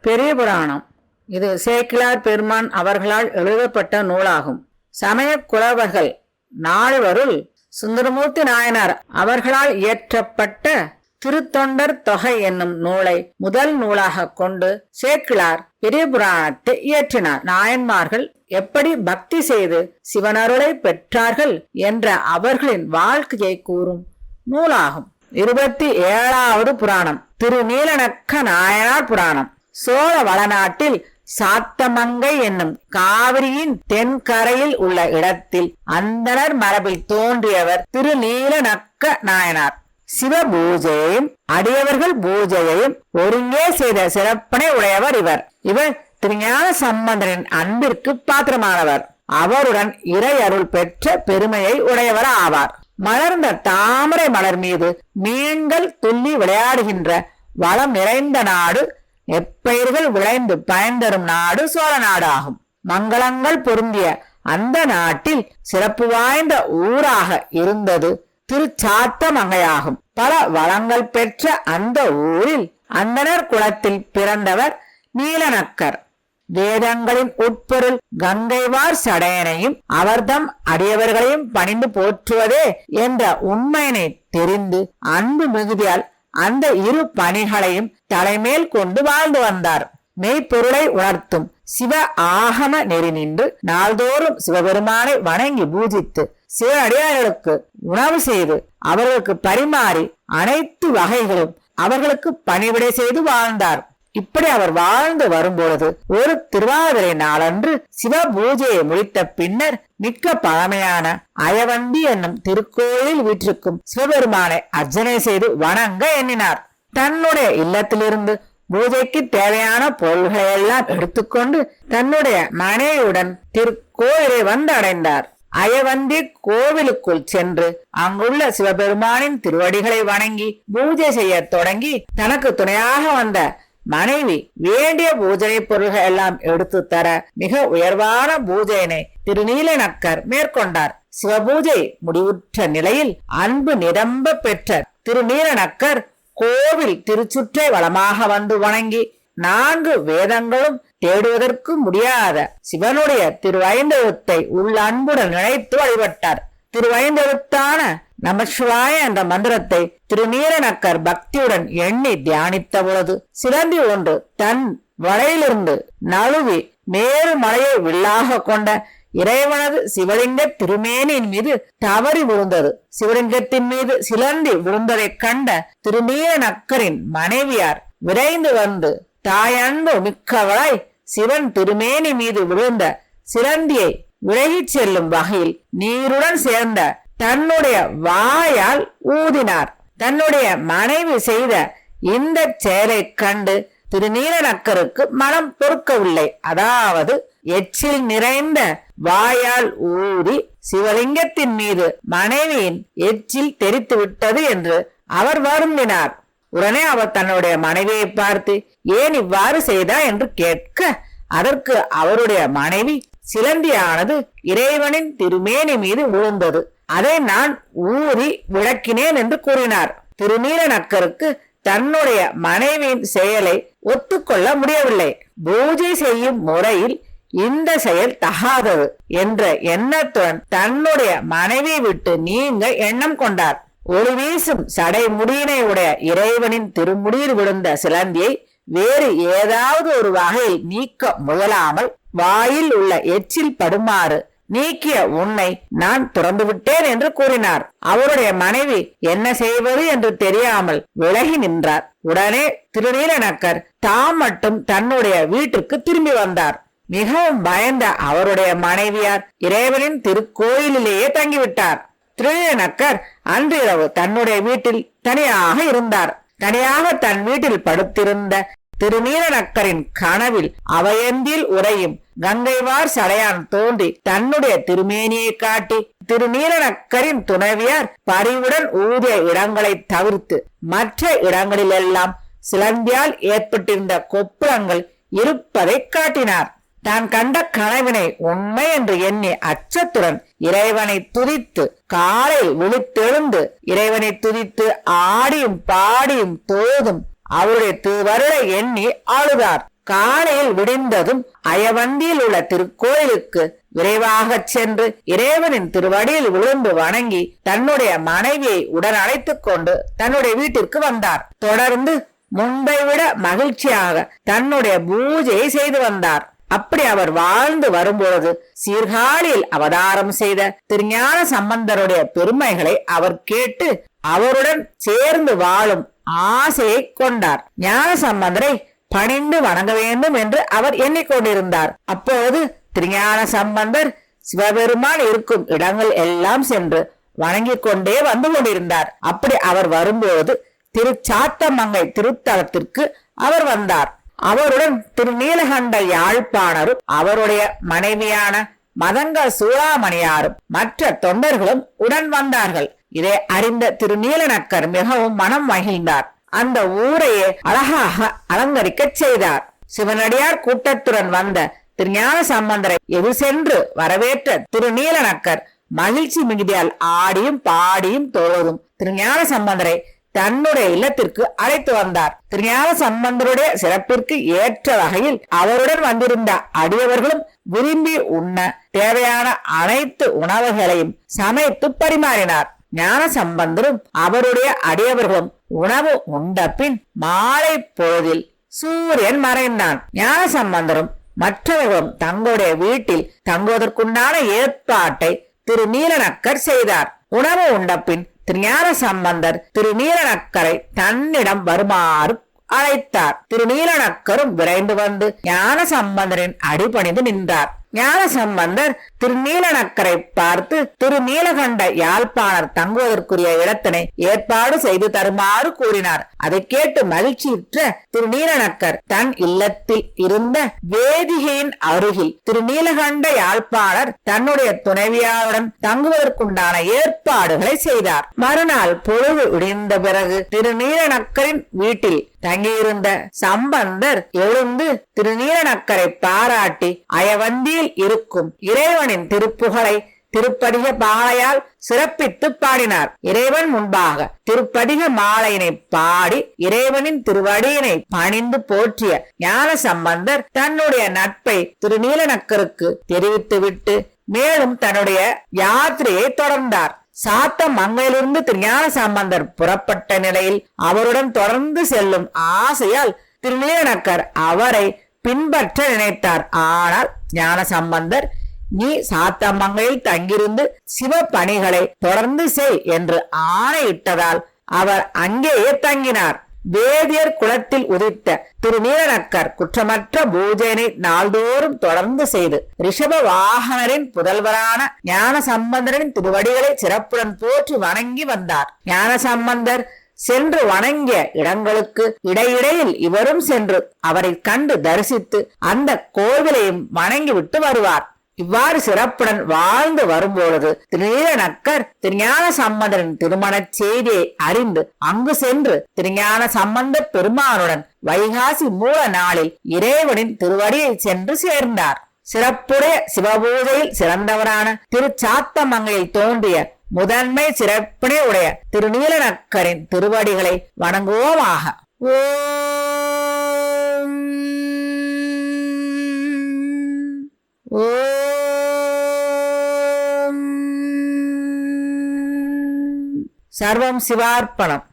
பெரிய புராணம். இது சேக்கிலார் பெருமான் அவர்களால் எழுதப்பட்ட நூலாகும். சமய குலவர்கள் நால்வருள் சுந்தரமூர்த்தி நாயனார் அவர்களால் இயற்றப்பட்ட திருத்தொண்டர் தொகை என்னும் நூலை முதல் நூலாக கொண்டு சேக்கிலார் பெரிய புராணத்தை இயற்றினார். நாயன்மார்கள் எப்படி பக்தி செய்து சிவனருளை பெற்றார்கள் என்ற அவர்களின் வாழ்க்கையை கூறும் நூலாகும். இருபத்தி ஏழாவது புராணம். திருநீலநக்க நாயனார் புராணம். சோழ வளநாட்டில் சாத்தமங்கை என்னும் காவிரியின் தென்கரையில் உள்ள இடத்தில் அந்தனர் மரபில் தோன்றியவர் திருநீலநக்க நாயனார். சிவ பூஜையையும் அடியவர்கள் பூஜையையும் ஒருங்கே செய்த சிறப்பனை உடையவர் இவர். இவர் திருஞான சம்பந்தனின் அன்பிற்கு பாத்திரமானவர். அவருடன் இறை அருள் பெற்ற பெருமையை உடையவர் ஆவார். மலர்ந்த தாமரை மலர் மீது மீன்கள் துள்ளி விளையாடுகின்ற வளம் நிறைந்த நாடு எப்பயிர்கள் விளைந்து பயன்தரும் நாடு சோழ நாடாகும். மங்களங்கள் பொருந்திய அந்த நாட்டில் சிறப்பு வாய்ந்த ஊராக இருந்தது திருச்சாத்தமங்கையாகும் பல வளங்கள் பெற்ற அந்த ஊரில் அந்தனர் குலத்தில் பிறந்தவர் நீலநக்கர். வேதங்களின் உட்பொருள் கங்கைவார் சடையனையும் அவர்தம் அடியவர்களையும் பணிந்து போற்றுவதே என்ற உண்மையினை தெரிந்து அன்பு மிகுதியால் அந்த இரு பணிகளையும் தலைமேல் கொண்டு வாழ்ந்து வந்தார். மெய்ப்பொருளை உணர்த்தும் சிவ ஆகம நெறி நின்று நாள்தோறும் சிவபெருமானை வணங்கி பூஜித்து சிவ அடியார்களுக்கு உணவு செய்து அவர்களுக்கு பரிமாறி அனைத்து வகைகளும் அவர்களுக்கு பணிவிடை செய்து வாழ்ந்தார். இப்படி அவர் வாழ்ந்து வரும்பொழுது ஒரு திருவாதிரை நாளன்று சிவ பூஜையை முடித்த பின்னர் மிக்க பழமையான அயவந்தி என்னும் திருக்கோயில் வீற்றிருக்கும் சிவபெருமானை அர்ச்சனை செய்து வணங்க எண்ணினார். தன்னுடைய இல்லத்திலிருந்து பூஜைக்கு தேவையான பொருள்களை எல்லாம் எடுத்துக்கொண்டு தன்னுடைய மனைவியுடன் திருக்கோயிலை வந்து அடைந்தார் அயவந்தி கோவிலுக்குள் சென்று அங்குள்ள சிவபெருமானின் திருவடிகளை வணங்கி பூஜை செய்ய தொடங்கி தனக்கு துணையாக வந்த மனைவி வேண்டிய பூஜை பொருள்கள் எல்லாம் எடுத்து தர மிக உயர்வான பூஜையினை திருநீலநக்கர் மேற்கொண்டார். சிவபூஜை முடிவுற்ற நிலையில் அன்பு நிரம்ப பெற்ற திருநீலநக்கர் கோவில் திருச்சுற்றை வளமாக வந்து வணங்கி நான்கு வேதங்களும் தேடுவதற்கு முடியாத சிவனுடைய திருவைந்தெழுத்தை உள்ள அன்புடன் நினைத்து வழிபட்டார். திருவைந்தெழுத்தான நமசிவாய என்ற மந்திரத்தை திருநீரநக்கர் பக்தியுடன் எண்ணி தியானித்த பொழுது சிலந்தி ஒன்று தன் வலையிலிருந்து நழுவி மேறு மலையை வில்லாக கொண்ட இறைவனது சிவலிங்க திருமேனியின் மீது தவறி விழுந்தது. சிவலிங்கத்தின் மீது சிலந்தி விழுந்ததைக் கண்ட திருநீரநக்கரின் மனைவியார் விரைந்து வந்து தாயன்பு மிக்கவளாய் சிவன் திருமேனி மீது விழுந்த சிலந்தியை விலகிச் செல்லும் வகையில் நீருடன் சேர்ந்த தன்னுடைய வாயால் ஊதினார். தன்னுடைய மனைவி செய்த இந்த செயலை கண்டு திருநீலநக்கருக்கு மனம் பொறுக்கவில்லை. அதாவது எச்சில் நிறைந்த வாயால் ஊதி சிவலிங்கத்தின் மீது மனைவியின் எச்சில் தெரித்து விட்டது என்று அவர் வருந்தினார். உடனே அவர் தன்னுடைய மனைவியை பார்த்து ஏன் இவ்வாறு செய்தா? என்று கேட்க அதற்கு அவருடைய மனைவி சிலந்தியானது இறைவனின் திருமேனி மீது விழுந்தது. அதை நான் ஊறி விளக்கினேன் என்று கூறினார். திருநீலநக்கருக்கு தன்னுடைய மனைவியின் செயலை ஒத்துக்கொள்ள முடியவில்லை. பூஜை செய்யும் முறையில் இந்த செயல் தகாதது என்ற எண்ணத்துடன் தன்னுடைய மனைவியை விட்டு நீங்க எண்ணம் கொண்டார். ஒரு வீசும் சடை முடியினை உடைய இறைவனின் திருமுடியில் விழுந்த சிலந்தியை வேறு ஏதாவது ஒரு வகையில் நீக்க முயலாமல் வாயில் உள்ள எச்சில் படுமாறு நீக்கிய உன்னை நான் துறந்து விட்டேன் என்று கூறினார். அவருடைய மனைவி என்ன செய்வது என்று தெரியாமல் விலகி நின்றார். உடனே திருநீலநக்கர் தாம் மட்டும் தன்னுடைய வீட்டுக்கு திரும்பி வந்தார். மிகவும் பயந்த அவருடைய மனைவியார் இறைவனின் திருக்கோயிலிலேயே தங்கிவிட்டார். திருநீலநக்கர் அன்றிரவு தன்னுடைய வீட்டில் தனியாக இருந்தார். தனியாக தன் வீட்டில் படுத்திருந்த திருநீலநக்கரின் கனவில் அவையந்தில் உரையும் கங்கைவார் சடையான் தோன்றி தன்னுடைய திருமேனியை காட்டி திருநீலநக்கரின் துணைவியார் பரிவுடன் ஊதிய இடங்களை தவிர்த்து மற்ற இடங்களிலெல்லாம் சிலந்தியால் ஏற்பட்டிருந்த கொப்புளங்கள் இருப்பதை காட்டினார். தான் கண்ட கனவினை உண்மை என்று எண்ணி அச்சத்துடன் இறைவனை துதித்து காலை விழித்தெழுந்து இறைவனை துதித்து ஆடியும் பாடியும் தோதும் அவருடைய திருவருளை எண்ணி ஆளுதார். காலையில் விடிந்ததும் அயவந்தியில் உள்ள திருக்கோயிலுக்கு விரைவாக சென்று இறைவனின் திருவடியில் விழுந்து வணங்கி தன்னுடைய மனைவியை உடன் அழைத்துக் கொண்டு தன்னுடைய வீட்டிற்கு வந்தார். தொடர்ந்து முன்பை விட மகிழ்ச்சியாக தன்னுடைய பூஜையை செய்து வந்தார். அப்படி அவர் வாழ்ந்து வரும்பொழுது சீர்காழியில் அவதாரம் செய்த திருஞான சம்பந்தருடைய பெருமைகளை அவர் கேட்டு அவருடன் சேர்ந்து வாழும் ஆசையை கொண்டார். ஞான சம்பந்தரை பணிந்து வணங்க வேண்டும் என்று அவர் எண்ணிக்கொண்டிருந்தார். அப்போது திருஞான சம்பந்தர் சிவபெருமான் இருக்கும் இடங்கள் எல்லாம் சென்று வணங்கிக் கொண்டே வந்து கொண்டிருந்தார். அப்படி அவர் வரும்போது திருச்சாத்தமங்கை திருத்தலத்திற்கு அவர் வந்தார். அவருடன் திரு நீலகண்ட யாழ்ப்பாணரும் அவருடைய மனைவியான மதங்க சூளாமணியாரும் மற்ற தொண்டர்களும் உடன் வந்தார்கள். இதை அறிந்த திருநீலநக்கர் மிகவும் மனம் மகிழ்ந்தார். அந்த ஊரையே அழகாக அலங்கரிக்கச் செய்தார். சிவனடியார் கூட்டத்துடன் வந்த திருஞான சம்பந்தரை எது சென்று வரவேற்ற திருநீலநக்கர் மகிழ்ச்சி மிகுதியால் ஆடியும் பாடியும் தொழுதும் திருஞான சம்பந்தரை தன்னுடைய இல்லத்திற்கு அழைத்து வந்தார். திருஞான சம்பந்தருடைய சிறப்பிற்கு ஏற்ற வகையில் அவருடன் வந்திருந்த அடியவர்களும் விரும்பி உண்ண தேவையான அனைத்து உணவுகளையும் சமைத்து பரிமாறினார். ஞான சம்பந்தரும் அவருடைய அடியவர்களும் உணவு உண்ட பின் மாலை பொழுதில் சூரியன் மறைந்தான். ஞான சம்பந்தரும் மற்றவர்களும் தங்களுடைய வீட்டில் தங்குவதற்குண்டான ஏற்பாட்டை திரு நீலநக்கர் செய்தார். உணவு உண்ட பின் திருஞான சம்பந்தர் திரு நீலநக்கரை தன்னிடம் வருமாறு அழைத்தார். திரு நீலநக்கரும் விரைந்து வந்து ஞான சம்பந்தரின் அடிபணிந்து நின்றார். ஞான சம்பந்தர் திருநீலநக்கரை பார்த்து திரு நீலகண்ட யாழ்ப்பாணர் தங்குவதற்குரிய இடத்தினை ஏற்பாடு செய்து தருமாறு கூறினார். அதை கேட்டு மகிழ்ச்சியுற்ற திரு நீலநக்கர் தன் இல்லத்தில் இருந்த வேதிகையின் அருகில் திருநீலகண்ட யாழ்ப்பாணர் தன்னுடைய துணைவியாருடன் தங்குவதற்குண்டான ஏற்பாடுகளை செய்தார். மறுநாள் பொழுது விடிந்த பிறகு திருநீலநக்கரின் வீட்டில் தங்கியிருந்த சம்பந்தர் எழுந்து திருநீலநக்கரை பாராட்டி அயவந்தியில் இருக்கும் இறைவன் இறைவனின் திருப்புகழை திருப்படிக மாலையால் சிறப்பித்து பாடினார். இறைவன் முன்பாக திருப்படிக மாலையினை பாடி இறைவனின் திருவடியினை பணிந்து போற்றிய ஞான சம்பந்தர் தன்னுடைய நட்பை திருநீலநக்கருக்கு தெரிவித்துவிட்டு மேலும் தன்னுடைய யாத்திரையை தொடர்ந்தார். சாத்த மங்கையிலிருந்து திருஞான சம்பந்தர் புறப்பட்ட நிலையில் அவருடன் தொடர்ந்து செல்லும் ஆசையால் திருநீலநக்கர் அவரை பின்பற்ற நினைத்தார். ஆனால் ஞான சம்பந்தர் நீ சாத்தம்பங்களில் தங்கியிருந்து சிவ பணிகளை தொடர்ந்து செய் என்று ஆணையிட்டதால் அவர் அங்கேயே தங்கினார். வேதியர் குலத்தில் உதித்த திருநீலநக்கர் குற்றமற்ற பூஜையினை நாள்தோறும் தொடர்ந்து செய்து ரிஷப வாகனரின் புதல்வரான ஞான சம்பந்தரின் திருவடிகளை சிறப்புடன் போற்றி வணங்கி வந்தார். ஞான சம்பந்தர் சென்று வணங்கிய இடங்களுக்கு இடையிடையில் இவரும் சென்று அவரை கண்டு தரிசித்து அந்த கோவிலையும் வணங்கிவிட்டு வருவார். இவ்வாறு சிறப்புடன் வாழ்ந்து வரும்பொழுது திருநீலநக்கர் திருஞான சம்பந்தரின் திருமணச் செய்தியை அறிந்து அங்கு சென்று திருஞான சம்பந்த பெருமானுடன் வைகாசி மூல நாளில் இறைவனின் திருவடியை சென்று சேர்ந்தார். சிறப்புடைய சிவபூஜையில் சிறந்தவரான திருச்சாத்தமங்கையில் தோன்றிய முதன்மை சிறப்பினை உடைய திருநீலநக்கரின் திருவடிகளை வணங்குவோமாக. ஓ ஓ சர்வம் சிவார்ப்பணம்.